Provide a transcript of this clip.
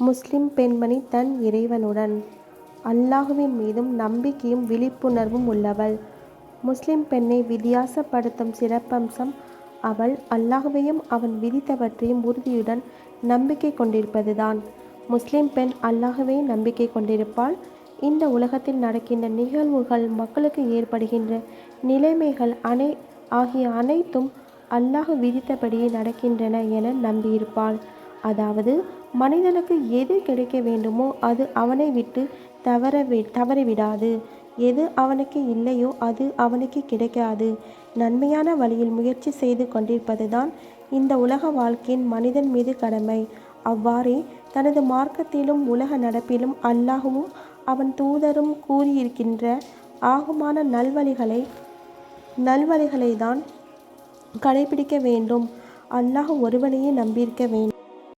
முஸ்லிம் பெண்மணி தன் இறைவனுடன் அல்லாஹுவின் மீதும் நம்பிக்கையும் விழிப்புணர்வும் உள்ளவள். முஸ்லிம் பெண்ணை வித்தியாசப்படுத்தும் சிறப்பம்சம் அவள் அல்லாஹுவையும் அவன் விதித்தவற்றையும் உறுதியுடன் நம்பிக்கை கொண்டிருப்பதுதான் முஸ்லிம் பெண் அல்லாஹுவே நம்பிக்கை கொண்டிருப்பாள். இந்த உலகத்தில் நடக்கின்ற நிகழ்வுகள் மக்களுக்கு ஏற்படுகின்ற நிலைமைகள் ஆகிய அனைத்தும் அல்லாஹ் விதித்தபடியே நடக்கின்றன என நம்பியிருப்பாள். அதாவது மனிதனுக்கு எது கிடைக்க வேண்டுமோ அது அவனை விட்டு தவற வி தவறிவிடாது. எது அவனுக்கு இல்லையோ அது அவனுக்கு கிடைக்காது. நன்மையான வழியில் முயற்சி செய்து கொண்டிருப்பது தான் இந்த உலக வாழ்க்கையின் மனிதன் மீது கடமை. அவ்வாறே தனது மார்க்கத்திலும் உலக நடப்பிலும் அல்லாஹுவும் அவன் தூதரும் கூறியிருக்கின்ற ஆகுமான நல்வழிகளை தான் கடைப்பிடிக்க வேண்டும். அல்லாஹ் ஒருவனையே நம்பியிருக்க வேண்டும்.